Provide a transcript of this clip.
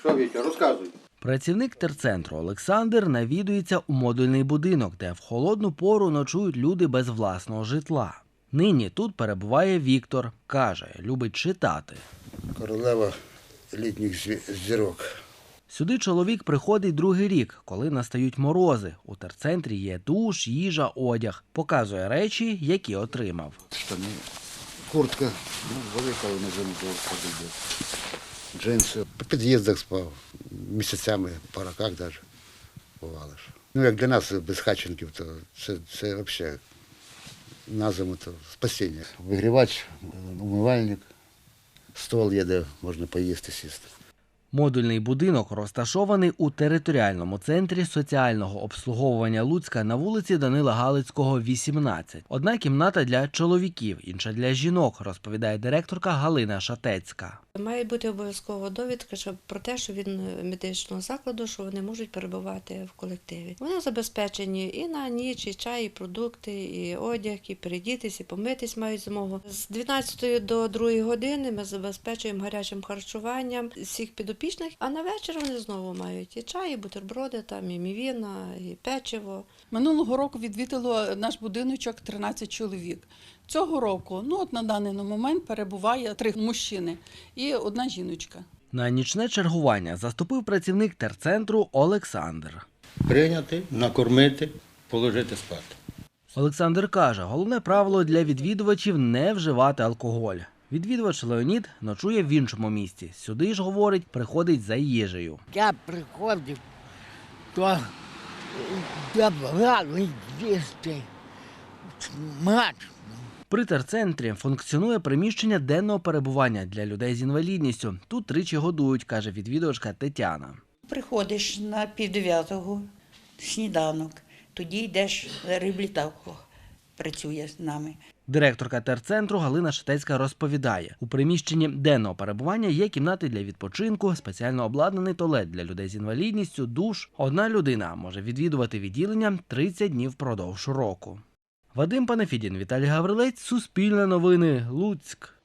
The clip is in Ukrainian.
Що, Вітя, розказуй. Працівник терцентру Олександр навідується у модульний будинок, де в холодну пору ночують люди без власного житла. Нині тут перебуває Віктор. Каже, любить читати. Королева літніх зірок. Сюди чоловік приходить другий рік, коли настають морози. У терцентрі є душ, їжа, одяг. Показує речі, які отримав. Штани, куртка, ну, велика зиму ходить. Джинси. По під'їздах спав. Місяцями, по роках навіть бувало. Ну, як для нас, без хаченків, то це, це взагалі на то спасіння. Вигрівач, умивальник, стол є, де можна поїсти, сісти. Модульний будинок розташований у територіальному центрі соціального обслуговування Луцька на вулиці Данила Галицького, 18. Одна кімната для чоловіків, інша для жінок, розповідає директорка Галина Шатецька. Має бути обов'язково довідка про те, що від медичного закладу, що вони можуть перебувати в колективі. Вони забезпечені і на ніч, і чай, і продукти, і одяг, і передітись, і помитись мають змогу. З 12 до 2 години ми забезпечуємо гарячим харчуванням всіх підопічних, а на вечір вони знову мають і чай, і бутерброди, там, і мівіна, і печиво. Минулого року відвідало наш будиночок 13 чоловік. Цього року, ну от на даний момент перебуває три мужчини і одна жіночка. На нічне чергування заступив працівник терцентру Олександр. Прийняти, накормити, положити спати. Олександр каже, головне правило для відвідувачів не вживати алкоголь. Відвідувач Леонід ночує в іншому місці. Сюди ж говорить, приходить за їжею. Я приходив, то давали їсти смачно. При терцентрі функціонує приміщення денного перебування для людей з інвалідністю. Тут тричі годують, каже відвідувачка Тетяна. Приходиш на півдев'ятого сніданок, тоді йдеш реабілітавку, працює з нами. Директорка терцентру Галина Шатецька розповідає: у приміщенні денного перебування є кімнати для відпочинку, спеціально обладнаний туалет для людей з інвалідністю, душ. Одна людина може відвідувати відділення 30 днів впродовж року. Вадим Панафідін, Віталій Гаврилець, Суспільне новини, Луцьк.